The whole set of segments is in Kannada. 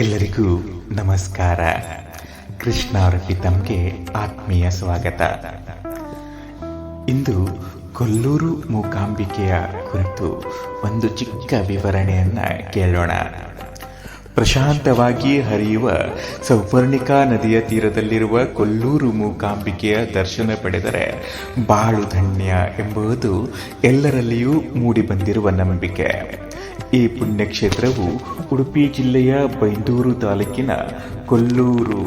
ಎಲ್ಲರಿಗೂ ನಮಸ್ಕಾರ. ಕೃಷ್ಣ ಅವರ ಆತ್ಮೀಯ ಸ್ವಾಗತ. ಇಂದು ಕೊಲ್ಲೂರು ಮೂಕಾಂಬಿಕೆಯ ಕುರಿತು ಒಂದು ಚಿಕ್ಕ ವಿವರಣೆಯನ್ನ ಕೇಳೋಣ. ಪ್ರಶಾಂತವಾಗಿ ಹರಿಯುವ ಸೌಪರ್ಣಿಕಾ ನದಿಯ ತೀರದಲ್ಲಿರುವ ಕೊಲ್ಲೂರು ಮೂಕಾಂಬಿಕೆಯ ದರ್ಶನ ಪಡೆದರೆ ಬಾಳು ಧನ್ಯ ಎಂಬುದು ಎಲ್ಲರಲ್ಲಿಯೂ ಮೂಡಿಬಂದಿರುವ ನಂಬಿಕೆ. ಈ ಪುಣ್ಯಕ್ಷೇತ್ರವು ಉಡುಪಿ ಜಿಲ್ಲೆಯ ಬೈಂದೂರು ತಾಲೂಕಿನ ಕೊಲ್ಲೂರು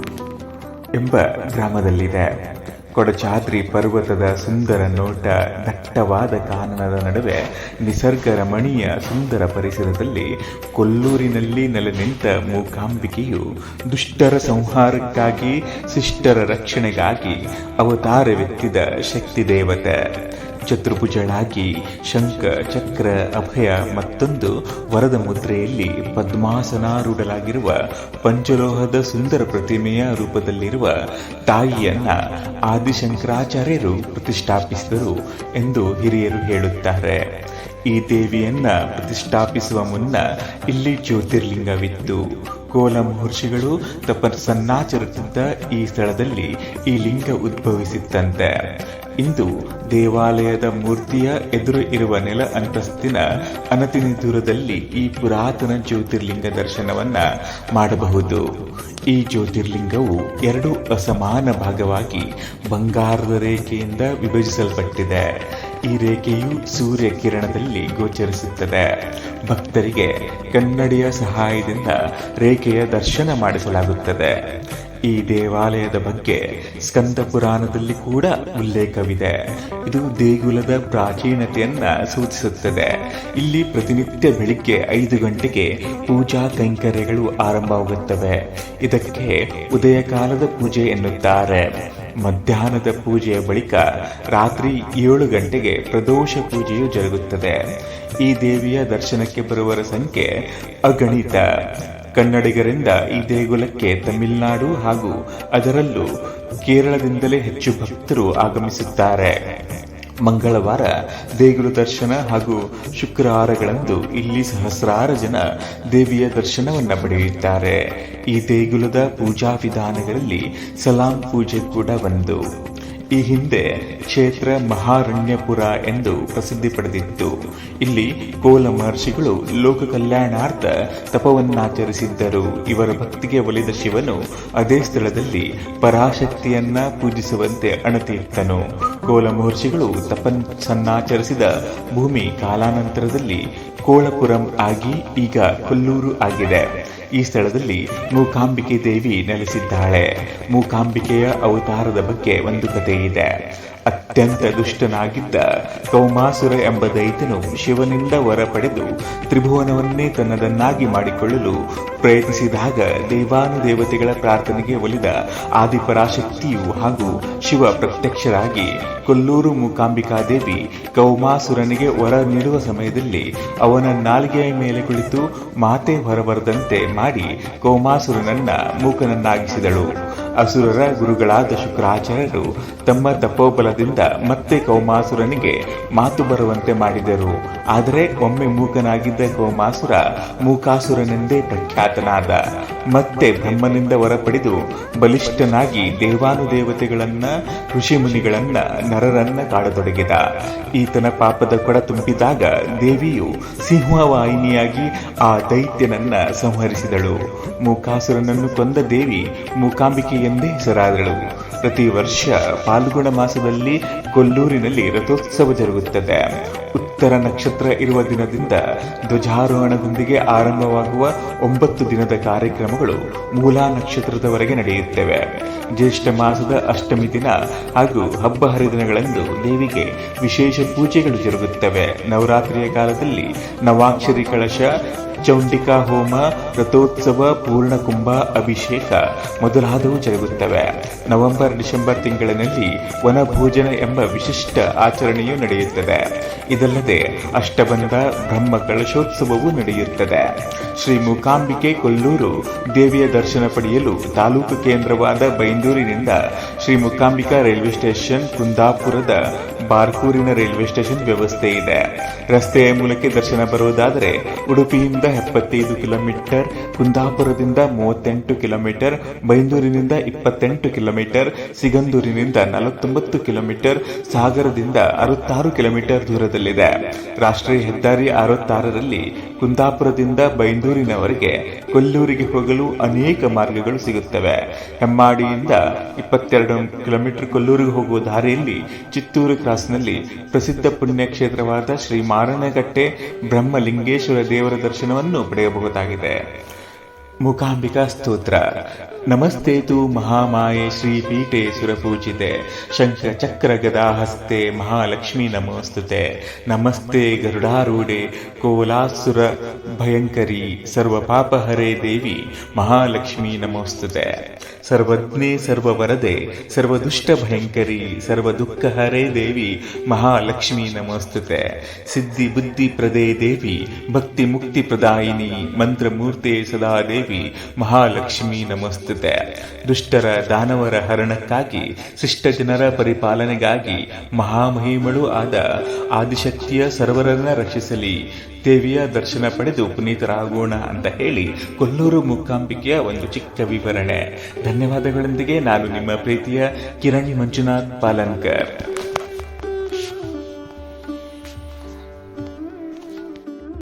ಎಂಬ ಗ್ರಾಮದಲ್ಲಿದೆ. ಕೊಡಚಾದ್ರಿ ಪರ್ವತದ ಸುಂದರ ನೋಟ, ದಟ್ಟವಾದ ಕಾನನದ ನಡುವೆ ನಿಸರ್ಗ ರಮಣೀಯ ಸುಂದರ ಪರಿಸರದಲ್ಲಿ ಕೊಲ್ಲೂರಿನಲ್ಲಿ ನೆಲೆ ನಿಂತ ಮೂಕಾಂಬಿಕೆಯು ದುಷ್ಟರ ಸಂಹಾರಕ್ಕಾಗಿ, ಶಿಷ್ಟರ ರಕ್ಷಣೆಗಾಗಿ ಅವತಾರವೆತ್ತಿದ ಶಕ್ತಿ ದೇವತೆ ಚತುರ್ಭುಜಳಾಗಿ ಶಂಖ, ಚಕ್ರ, ಅಭಯ ಮತ್ತೊಂದು ವರದ ಮುದ್ರೆಯಲ್ಲಿ ಪದ್ಮಾಸನಾರೂಢಲಾಗಿರುವ ಪಂಚಲೋಹದ ಸುಂದರ ಪ್ರತಿಮೆಯ ರೂಪದಲ್ಲಿರುವ ತಾಯಿಯನ್ನ ಆದಿಶಂಕರಾಚಾರ್ಯರು ಪ್ರತಿಷ್ಠಾಪಿಸಿದರು ಎಂದು ಹಿರಿಯರು ಹೇಳುತ್ತಾರೆ. ಈ ದೇವಿಯನ್ನ ಪ್ರತಿಷ್ಠಾಪಿಸುವ ಮುನ್ನ ಇಲ್ಲಿ ಜ್ಯೋತಿರ್ಲಿಂಗವಿತ್ತು. ಕೋಲ ಮಹರ್ಷಿಗಳು ತಪಸ್ಸನ್ನಾಚರಿಸುತ್ತಿದ್ದ ಈ ಸ್ಥಳದಲ್ಲಿ ಈ ಲಿಂಗ ಉದ್ಭವಿಸಿತ್ತಂತೆ. ಇಂದು ದೇವಾಲಯದ ಮೂರ್ತಿಯ ಎದುರು ಇರುವ ನೆಲ ಅಂತಸ್ತಿನ ಅನತಿನಿ ದೂರದಲ್ಲಿ ಈ ಪುರಾತನ ಜ್ಯೋತಿರ್ಲಿಂಗ ದರ್ಶನವನ್ನ ಮಾಡಬಹುದು. ಈ ಜ್ಯೋತಿರ್ಲಿಂಗವು ಎರಡು ಅಸಮಾನ ಭಾಗವಾಗಿ ಬಂಗಾರದ ರೇಖೆಯಿಂದ ವಿಭಜಿಸಲ್ಪಟ್ಟಿದೆ. ಈ ರೇಖೆಯು ಸೂರ್ಯ ಕಿರಣದಲ್ಲಿ ಗೋಚರಿಸುತ್ತದೆ. ಭಕ್ತರಿಗೆ ಕನ್ನಡಿಯ ಸಹಾಯದಿಂದ ರೇಖೆಯ ದರ್ಶನ ಮಾಡಿಸಲಾಗುತ್ತದೆ. ಈ ದೇವಾಲಯದ ಬಗ್ಗೆ ಸ್ಕಂದ ಪುರಾಣದಲ್ಲಿ ಕೂಡ ಉಲ್ಲೇಖವಿದೆ. ಇದು ದೇಗುಲದ ಪ್ರಾಚೀನತೆಯನ್ನ ಸೂಚಿಸುತ್ತದೆ. ಇಲ್ಲಿ ಪ್ರತಿನಿತ್ಯ ಬೆಳಿಗ್ಗೆ ಐದು ಗಂಟೆಗೆ ಪೂಜಾ ಕೈಂಕರ್ಯಗಳು ಆರಂಭವಾಗುತ್ತವೆ. ಇದಕ್ಕೆ ಉದಯ ಕಾಲದ ಪೂಜೆ ಎನ್ನುತ್ತಾರೆ. ಮಧ್ಯಾಹ್ನದ ಪೂಜೆಯ ಬಳಿಕ ರಾತ್ರಿ ಏಳು ಗಂಟೆಗೆ ಪ್ರದೋಷ ಪೂಜೆಯು ಜರುಗುತ್ತದೆ. ಈ ದೇವಿಯ ದರ್ಶನಕ್ಕೆ ಬರುವರ ಸಂಖ್ಯೆ ಅಗಣಿತ. ಕನ್ನಡಿಗರಿಂದ ಈ ದೇಗುಲಕ್ಕೆ ತಮಿಳುನಾಡು ಹಾಗೂ ಅದರಲ್ಲೂ ಕೇರಳದಿಂದಲೇ ಹೆಚ್ಚು ಭಕ್ತರು ಆಗಮಿಸುತ್ತಾರೆ. ಮಂಗಳವಾರ ದೇಗುಲ ದರ್ಶನ ಹಾಗೂ ಶುಕ್ರವಾರಗಳಂದು ಇಲ್ಲಿ ಸಹಸ್ರಾರು ಜನ ದೇವಿಯ ದರ್ಶನವನ್ನು ಪಡೆಯುತ್ತಾರೆ. ಈ ದೇಗುಲದ ಪೂಜಾ ವಿಧಾನಗಳಲ್ಲಿ ಸಲಾಂ ಪೂಜೆ ಕೂಡ ಒಂದು. ಈ ಹಿಂದೆ ಕ್ಷೇತ್ರ ಮಹಾರಣ್ಯಪುರ ಎಂದು ಪ್ರಸಿದ್ಧಿ ಪಡೆದಿತ್ತು. ಇಲ್ಲಿ ಕೋಲ ಮಹರ್ಷಿಗಳು ಲೋಕ ಕಲ್ಯಾಣಾರ್ಥ ತಪವನ್ನಾಚರಿಸಿದ್ದರು. ಇವರ ಭಕ್ತಿಗೆ ಒಲಿದ ಶಿವನು ಅದೇ ಸ್ಥಳದಲ್ಲಿ ಪರಾಶಕ್ತಿಯನ್ನ ಪೂಜಿಸುವಂತೆ ಅಣತಿಯಿತ್ತನು. ಕೋಲ ಮಹರ್ಷಿಗಳು ತಪಸ್ಸನ್ನಾಚರಿಸಿದ ಭೂಮಿ ಕಾಲಾನಂತರದಲ್ಲಿ ಕೋಳಪುರಂ ಆಗಿ ಈಗ ಕೊಲ್ಲೂರು ಆಗಿದೆ. ಈ ಸ್ಥಳದಲ್ಲಿ ಮೂಕಾಂಬಿಕೆ ದೇವಿ ನೆಲೆಸಿದ್ದಾಳೆ. ಮೂಕಾಂಬಿಕೆಯ ಅವತಾರದ ಬಗ್ಗೆ ಒಂದು ಕಥೆ ಇದೆ ಅತ್ಯಂತ ದುಷ್ಟನಾಗಿದ್ದ ಕೌಮಾಸುರ ಎಂಬ ದೈತ್ಯನು ಶಿವನಿಂದ ವರ ಪಡೆದು ತ್ರಿಭುವನವನ್ನೇ ತನ್ನದನ್ನಾಗಿ ಮಾಡಿಕೊಳ್ಳಲು ಪ್ರಯತ್ನಿಸಿದಾಗ ದೇವಾನುದೇವತೆಗಳ ಪ್ರಾರ್ಥನೆಗೆ ಒಲಿದ ಆದಿಪರಾಶಕ್ತಿಯು ಹಾಗೂ ಶಿವ ಪ್ರತ್ಯಕ್ಷರಾಗಿ ಕೊಲ್ಲೂರು ಮೂಕಾಂಬಿಕಾದೇವಿ ಕೌಮಾಸುರನಿಗೆ ವರ ನೀಡುವ ಸಮಯದಲ್ಲಿ ಅವನ ನಾಲಿಗೆಯ ಮೇಲೆ ಕುಳಿತು ಮಾತೆ ಹೊರಬರದಂತೆ ಮಾಡಿ ಕೌಮಾಸುರನನ್ನ ಮೂಕನನ್ನಾಗಿಸಿದಳು. ಅಸುರರ ಗುರುಗಳಾದ ಶುಕ್ರಾಚಾರ್ಯರು ತಮ್ಮ ತಪೋಬಲದಿಂದ ಮತ್ತೆ ಕೌಮಾಸುರನಿಗೆ ಮಾತು ಬರುವಂತೆ ಮಾಡಿದರು. ಆದರೆ ಒಮ್ಮೆ ಮೂಕನಾಗಿದ್ದ ಕೌಮಾಸುರ ಮೂಕಾಸುರನೆಂದೇ ಪ್ರಖ್ಯಾತನಾದ, ಮತ್ತೆ ಬ್ರಹ್ಮನಿಂದ ಹೊರಪಡೆದು ಪಡೆದು ಬಲಿಷ್ಠನಾಗಿ ದೇವಾನುದೇವತೆಗಳನ್ನ, ಋಷಿಮುನಿಗಳನ್ನ, ನರರನ್ನ ಕಾಡತೊಡಗಿದ. ಈತನ ಪಾಪದ ಕೊಡ ತುಂಬಿದಾಗ ದೇವಿಯು ಸಿಂಹವಾಹಿನಿಯಾಗಿ ಆ ದೈತ್ಯನನ್ನ ಸಂಹರಿಸಿದಳು. ಮೂಕಾಸುರನನ್ನು ಕೊಂದ ದೇವಿ ಮೂಕಾಂಬಿಕೆ ಎಂದೇ ಹೆಸರಾದಳು. ಪ್ರತಿ ವರ್ಷ ಪಾಲ್ಗುಣ ಮಾಸದಲ್ಲಿ ಕೊಲ್ಲೂರಿನಲ್ಲಿ ರಥೋತ್ಸವ ಜರುಗುತ್ತದೆ. ಉತ್ತರ ನಕ್ಷತ್ರ ಇರುವ ದಿನದಿಂದ ಧ್ವಜಾರೋಹಣದೊಂದಿಗೆ ಆರಂಭವಾಗುವ ಒಂಬತ್ತು ದಿನದ ಕಾರ್ಯಕ್ರಮಗಳು ಮೂಲಾ ನಕ್ಷತ್ರದವರೆಗೆ ನಡೆಯುತ್ತವೆ. ಜ್ಯೇಷ್ಠ ಮಾಸದ ಅಷ್ಟಮಿ ದಿನ ಹಾಗೂ ಹಬ್ಬ ಹರಿದಿನಗಳಂದು ದೇವಿಗೆ ವಿಶೇಷ ಪೂಜೆಗಳು ಜರುಗುತ್ತವೆ. ನವರಾತ್ರಿಯ ಕಾಲದಲ್ಲಿ ನವಾಕ್ಷರಿ ಕಳಶ ಚೌಂಡಿಕಾ ಹೋಮ, ರಥೋತ್ಸವ, ಪೂರ್ಣಕುಂಭ, ಅಭಿಷೇಕ ಮೊದಲಾದವು ಜರುಗುತ್ತವೆ. ನವೆಂಬರ್, ಡಿಸೆಂಬರ್ ತಿಂಗಳಿನಲ್ಲಿ ವನಭೋಜನ ಎಂಬ ವಿಶಿಷ್ಟ ಆಚರಣೆಯು ನಡೆಯುತ್ತದೆ. ಇದಲ್ಲದೆ ಅಷ್ಟಬಂಧ, ಬ್ರಹ್ಮ ಕಳಶೋತ್ಸವವೂ ನಡೆಯುತ್ತದೆ. ಶ್ರೀ ಮೂಕಾಂಬಿಕೆ ಕೊಲ್ಲೂರು ದೇವಿಯ ದರ್ಶನ ಪಡೆಯಲು ತಾಲೂಕು ಕೇಂದ್ರವಾದ ಬೈಂದೂರಿನಿಂದ ಶ್ರೀ ಮೂಕಾಂಬಿಕಾ ರೈಲ್ವೆ ಸ್ಟೇಷನ್, ಕುಂದಾಪುರದ ಬಾರ್ಕೂರಿನ ರೈಲ್ವೆ ಸ್ಟೇಷನ್ ವ್ಯವಸ್ಥೆ ಇದೆ. ರಸ್ತೆಯ ಮೂಲಕ ದರ್ಶನ ಬರುವುದಾದರೆ ಉಡುಪಿಯಿಂದ ಎಪ್ಪತ್ತೈದು ಕಿಲೋಮೀಟರ್, ಕುಂದಾಪುರದಿಂದ ಮೂವತ್ತೆಂಟು ಕಿಲೋಮೀಟರ್, ಬೈಂದೂರಿನಿಂದ ಇಪ್ಪತ್ತೆಂಟು ಕಿಲೋಮೀಟರ್, ಸಿಗಂದೂರಿನಿಂದ ನಲವತ್ತೊಂಬತ್ತು ಕಿಲೋಮೀಟರ್, ಸಾಗರದಿಂದ ಅರವತ್ತಾರು ಕಿಲೋಮೀಟರ್ ದೂರದಲ್ಲಿದೆ. ರಾಷ್ಟ್ರೀಯ ಹೆದ್ದಾರಿ ಅರವತ್ತಾರರಲ್ಲಿ ಕುಂದಾಪುರದಿಂದ ಬೈಂದೂರಿನವರೆಗೆ ಕೊಲ್ಲೂರಿಗೆ ಹೋಗಲು ಅನೇಕ ಮಾರ್ಗಗಳು ಸಿಗುತ್ತವೆ. ಹೆಮ್ಮಾಡಿಯಿಂದ ಇಪ್ಪತ್ತೆರಡು ಕಿಲೋಮೀಟರ್ ಕೊಲ್ಲೂರಿಗೆ ಹೋಗುವ ದಾರಿಯಲ್ಲಿ ಚಿತ್ತೂರು ಕ್ರಾಸ್ನಲ್ಲಿ ಪ್ರಸಿದ್ಧ ಪುಣ್ಯಕ್ಷೇತ್ರವಾದ ಶ್ರೀ ಮಾರಣಗಟ್ಟೆ ಬ್ರಹ್ಮಲಿಂಗೇಶ್ವರ ದೇವರ ದರ್ಶನವನ್ನು ಪಡೆಯಬಹುದಾಗಿದೆ. ಮೂಕಾಂಬಿಕಾ ಸ್ತೋತ್ರ. ನಮಸ್ತೆ ತು ಮಹಾಮಾಯೆ ಶ್ರೀಪೀಠೆ ಸುರಪೂಜಿತೆ ಶಂಕರ ಚಕ್ರ ಗದಾಹಸ್ತೆ ಮಹಾಲಕ್ಷ್ಮೀ ನಮೋಸ್ತುತೆ. ನಮಸ್ತೆ ಗರುಡಾರೂಢೆ, ಕೋಲಾಸುರ ಭಯಂಕರಿ, ಸರ್ವ ಪಾಪಹರೇ ದೇವಿ, ಮಹಾಲಕ್ಷ್ಮೀ ನಮೋಸ್ತುತೆ. ಸರ್ವಜ್ಞೆ, ಸರ್ವವರದೆ, ಸರ್ವದುಷ್ಟ ಭಯಂಕರಿ, ಸರ್ವ ದುಃಖ ಹರೇ ದೇವಿ, ಮಹಾಲಕ್ಷ್ಮೀ ನಮೋಸ್ತುತೆ. ಸಿದ್ಧಿ ಬುದ್ಧಿ ಪ್ರದೇ ದೇವಿ, ಭಕ್ತಿ ಮುಕ್ತಿ ಪ್ರದಾಯಿನಿ, ಮಂತ್ರಮೂರ್ತೆ ಸದಾ ದೇವಿ, ಮಹಾಲಕ್ಷ್ಮೀ ನಮೋಸ್ತುತೆ. ದುಷ್ಟರ ದಾನವರ ಹರಣಕ್ಕಾಗಿ ಶಿಷ್ಟ ಜನರ ಪರಿಪಾಲನೆಗಾಗಿ ಮಹಾಮಹಿಮಳು ಆದ ಆದಿಶಕ್ತಿಯ ಸರ್ವರನ್ನ ರಕ್ಷಿಸಲಿ. ದೇವಿಯ ದರ್ಶನ ಪಡೆದು ಪುನೀತರಾಗೋಣ ಅಂತ ಹೇಳಿ ಕೊಲ್ಲೂರು ಮೂಕಾಂಬಿಕೆಯ ಒಂದು ಚಿಕ್ಕ ವಿವರಣೆ. ಧನ್ಯವಾದಗಳೊಂದಿಗೆ ನಾನು ನಿಮ್ಮ ಪ್ರೀತಿಯ ಕಿರಣಿ ಮಂಜುನಾಥ್ ಪಾಲನ್ಕರ್.